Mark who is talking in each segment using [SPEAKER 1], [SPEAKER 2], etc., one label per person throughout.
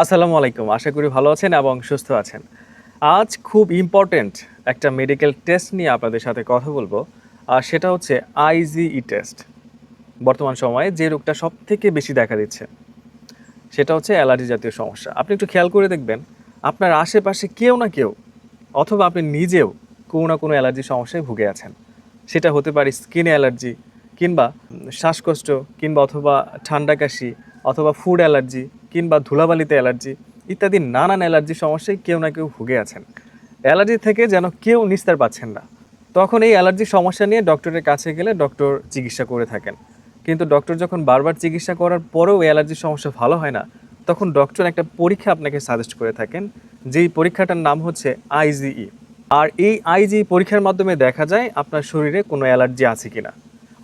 [SPEAKER 1] আসসালামু আলাইকুম। আশা করি ভালো আছেন এবং সুস্থ আছেন। আজ খুব ইম্পর্ট্যান্ট একটা মেডিকেল টেস্ট নিয়ে আপনাদের সাথে কথা বলব, আর সেটা হচ্ছে আইজিই টেস্ট বর্তমান সময়ে যে রোগটা সব থেকে বেশি দেখা দিচ্ছে, সেটা হচ্ছে অ্যালার্জি জাতীয় সমস্যা। আপনি একটু খেয়াল করে দেখবেন, আপনার আশেপাশে কেউ না কেউ, অথবা আপনি নিজেও কোনো না কোনো অ্যালার্জি সমস্যায় ভুগে আছেন। সেটা হতে পারে স্কিন অ্যালার্জি, কিংবা শ্বাসকষ্ট, কিংবা অথবা ঠান্ডা কাশি, অথবা ফুড অ্যালার্জি কিংবা ধুলাবালিতে অ্যালার্জি ইত্যাদি নানান অ্যালার্জি সমস্যায় কেউ না কেউ ভুগে আছেন। অ্যালার্জি থেকে যেন কেউ নিস্তার পাচ্ছেন না। তখন এই অ্যালার্জি সমস্যা নিয়ে ডক্টরের কাছে গেলে ডক্টর চিকিৎসা করে থাকেন। কিন্তু ডক্টর যখন বারবার চিকিৎসা করার পরেও অ্যালার্জির সমস্যা ভালো হয় না, তখন ডক্টর একটা পরীক্ষা আপনাকে সাজেস্ট করে থাকেন, যেই পরীক্ষাটার নাম হচ্ছে আইজিই আর এই আইজি পরীক্ষার মাধ্যমে দেখা যায় আপনার শরীরে কোনো অ্যালার্জি আছে কিনা,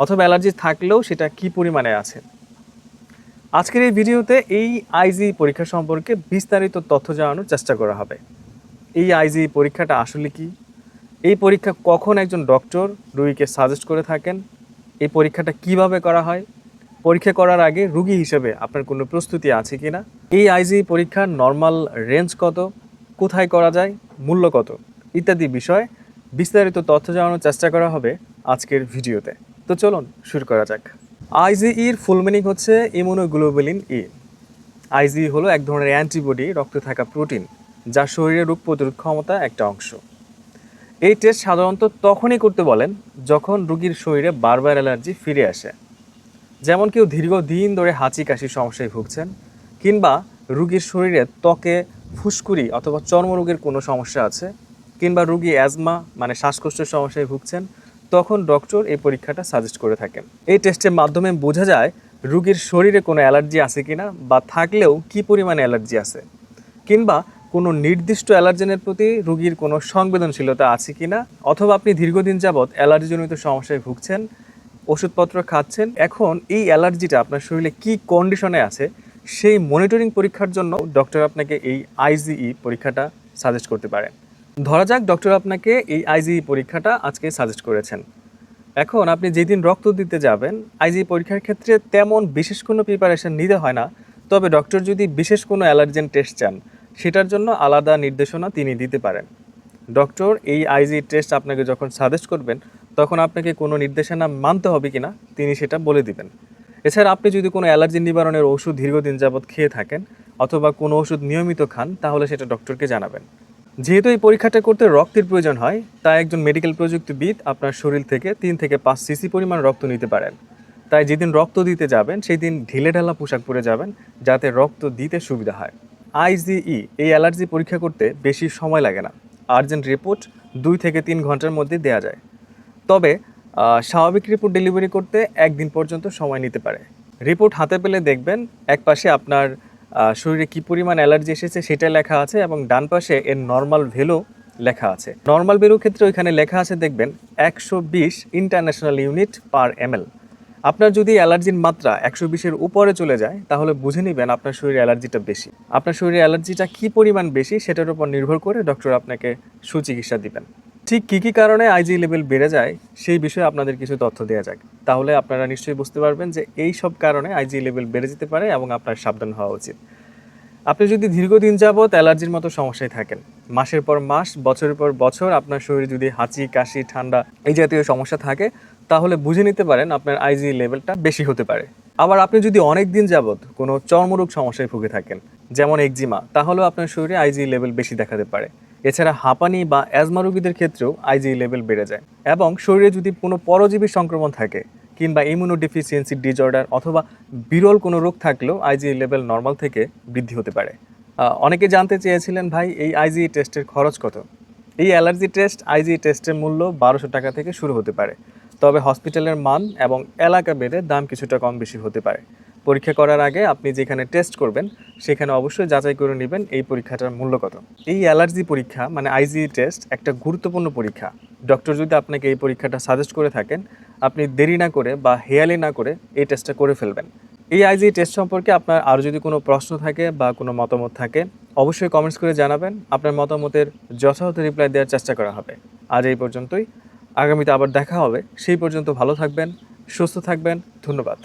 [SPEAKER 1] অথবা অ্যালার্জি থাকলেও সেটা কি পরিমাণে আছে। আজকের এই ভিডিওতে এই আইজি পরীক্ষা সম্পর্কে বিস্তারিত তথ্য জানানোর চেষ্টা করা হবে। এই আইজি পরীক্ষাটা আসলে কি? এই পরীক্ষা কখন একজন ডক্টর রুগীকে সাজেস্ট করে থাকেন? এই পরীক্ষাটা কীভাবে করা হয়? পরীক্ষা করার আগে রুগী হিসেবে আপনার কোনো প্রস্তুতি আছে কিনা এই আইজি পরীক্ষার নর্মাল রেঞ্জ কত? কোথায় করা যায়? মূল্য কত? ইত্যাদি বিষয়ে বিস্তারিত তথ্য জানানোর চেষ্টা করা হবে আজকের ভিডিওতে। তো চলুন শুরু করা যাক। আইজিইর ফুল মিনিং হচ্ছে ইমিউনোগ্লোবুলিন ই আইজি হলো এক ধরনের অ্যান্টিবডি রক্তে থাকা প্রোটিন যা শরীরের রোগ প্রতিরোধ ক্ষমতা একটা অংশ। এই টেস্ট সাধারণত তখনই করতে বলেন যখন রোগীর শরীরে বারবার অ্যালার্জি ফিরে আসে। যেমন কেউ দীর্ঘদিন ধরে হাঁচি কাশির সমস্যায় ভুগছেন, কিংবা রুগীর শরীরে ত্বকে ফুসকুড়ি অথবা চর্মরোগের কোনো সমস্যা আছে, কিংবা রুগী অ্যাজমা মানে শ্বাসকষ্টের সমস্যায় ভুগছেন তখন ডক্টর এই পরীক্ষাটা সাজেস্ট করে থাকেন। এই টেস্টের মাধ্যমে বোঝা যায় রুগীর শরীরে কোনো অ্যালার্জি আছে কি না বা থাকলেও কি পরিমাণে অ্যালার্জি আছে, কিংবা কোনো নির্দিষ্ট অ্যালার্জেনের প্রতি রুগীর কোনো সংবেদনশীলতা আছে কি না অথবা আপনি দীর্ঘদিন যাবৎ অ্যালার্জিজনিত সমস্যায় ভুগছেন, ওষুধপত্র খাচ্ছেন, এখন এই অ্যালার্জিটা আপনার শরীরে কি কন্ডিশনে আছে, সেই মনিটরিং পরীক্ষার জন্য ডক্টর আপনাকে এই আইজিই পরীক্ষাটা সাজেস্ট করতে পারেন। ধরা যাক ডক্টর আপনাকে এই আইজিই পরীক্ষাটা আজকে সাজেস্ট করেছেন। এখন আপনি যেদিন রক্ত দিতে যাবেন আইজি পরীক্ষার ক্ষেত্রে তেমন বিশেষ কোনো প্রিপারেশন নিতে হয় না। তবে ডক্টর যদি বিশেষ কোনো অ্যালার্জেন টেস্ট চান, সেটার জন্য আলাদা নির্দেশনা তিনি দিতে পারেন। ডক্টর এই আইজি টেস্ট আপনাকে যখন সাজেস্ট করবেন, তখন আপনাকে কোনো নির্দেশনা মানতে হবে কিনা, তিনি সেটা বলে দিবেন। এছাড়া আপনি যদি কোনো অ্যালার্জি নিবারণের ওষুধ দীর্ঘদিন যাবৎ খেয়ে থাকেন, অথবা কোনো ওষুধ নিয়মিত খান, তাহলে সেটা ডক্টরকে জানাবেন। যেহেতু এই পরীক্ষাটা করতে রক্তের প্রয়োজন হয়, তাই একজন মেডিকেল প্রযুক্তিবিদ আপনার শরীর থেকে তিন থেকে পাঁচ সিসি পরিমাণ রক্ত নিতে পারেন। তাই যেদিন রক্ত দিতে যাবেন সেই দিন ঢিলে ঢালা পোশাক পরে যাবেন, যাতে রক্ত দিতে সুবিধা হয়। আইজিই এই অ্যালার্জি পরীক্ষা করতে বেশি সময় লাগে না। আর্জেন্ট রিপোর্ট দুই থেকে তিন ঘণ্টার মধ্যে দেওয়া যায়। তবে স্বাভাবিক রিপোর্ট ডেলিভারি করতে একদিন পর্যন্ত সময় নিতে পারে। রিপোর্ট হাতে পেলে দেখবেন এক পাশে আপনার শরীরে কি পরিমাণ অ্যালার্জি এসেছে সেটা লেখা আছে এবং ডান পাশে এর নর্মাল ভ্যালু লেখা আছে। নর্মাল ভ্যালুর ক্ষেত্রে ওইখানে লেখা আছে দেখবেন, একশো বিশ ইন্টারন্যাশনাল ইউনিট পার এমএল আপনার যদি অ্যালার্জির মাত্রা একশো বিশের উপরে চলে যায়, তাহলে বুঝে নেবেন আপনার শরীরে অ্যালার্জিটা বেশি। আপনার শরীরে অ্যালার্জিটা কি পরিমাণ বেশি সেটার উপর নির্ভর করে ডক্টর আপনাকে সুচিকিৎসা দিবেন। ঠিক কী কী কারণে আইজি লেভেল বেড়ে যায়, সেই বিষয়ে আপনাদের কিছু তথ্য দেওয়া যাক। তাহলে আপনারা নিশ্চয়ই বুঝতে পারবেন যে এই সব কারণে আইজি লেভেল বেড়ে যেতে পারে এবং আপনার সাবধান হওয়া উচিত। আপনি যদি দীর্ঘদিন যাবৎ অ্যালার্জির মতো সমস্যায় থাকেন, মাসের পর মাস, বছরের পর বছর আপনার শরীরে যদি হাঁচি, কাশি, ঠান্ডা এই জাতীয় সমস্যা থাকে, তাহলে বুঝে নিতে পারেন আপনার আইজি লেভেলটা বেশি হতে পারে। আবার আপনি যদি অনেক দিন যাবৎ কোনো চর্মরোগ সমস্যায় ভুগে থাকেন, যেমন একজিমা, তাহলেও আপনার শরীরে আইজি লেভেল বেশি দেখাতে পারে। এছাড়া হাঁপানি বা অ্যাজমা রোগীদের ক্ষেত্রেও আইজি লেভেল বেড়ে যায় এবং শরীরে যদি কোনো পরজীবী সংক্রমণ থাকে কিংবা ইমিউনোডিফিসিয়েন্সি ডিজর্ডার অথবা বিরল কোনো রোগ থাকলেও আইজি লেভেল নর্মাল থেকে বৃদ্ধি হতে পারে। অনেকে জানতে চেয়েছিলেন ভাই, এই আইজি টেস্টের খরচ কত? এই অ্যালার্জি টেস্ট আইজি টেস্টের মূল্য বারোশো টাকা থেকে শুরু হতে পারে। তবে হসপিটালের মান এবং এলাকা বেড়ে দাম কিছুটা কম বেশি হতে পারে। পরীক্ষা করার আগে আপনি যেখানে টেস্ট করবেন, সেখানে অবশ্যই যাচাই করে নেবেন এই পরীক্ষাটার মূল্য কত। এই অ্যালার্জি পরীক্ষা মানে আইজি টেস্ট একটা গুরুত্বপূর্ণ পরীক্ষা। ডক্টর যদি আপনাকে এই পরীক্ষাটা সাজেস্ট করে থাকেন, আপনি দেরি না করে বা হেয়ালি না করে এই টেস্টটা করে ফেলবেন। এই আইজি টেস্ট সম্পর্কে আপনার আরও যদি কোনো প্রশ্ন থাকে বা কোনো মতামত থাকে, অবশ্যই কমেন্টস করে জানাবেন। আপনার মতামতের যথাযথ রিপ্লাই দেওয়ার চেষ্টা করা হবে। আজ এই পর্যন্তই। আগামীতে আবার দেখা হবে। সেই পর্যন্ত ভালো থাকবেন, সুস্থ থাকবেন। ধন্যবাদ।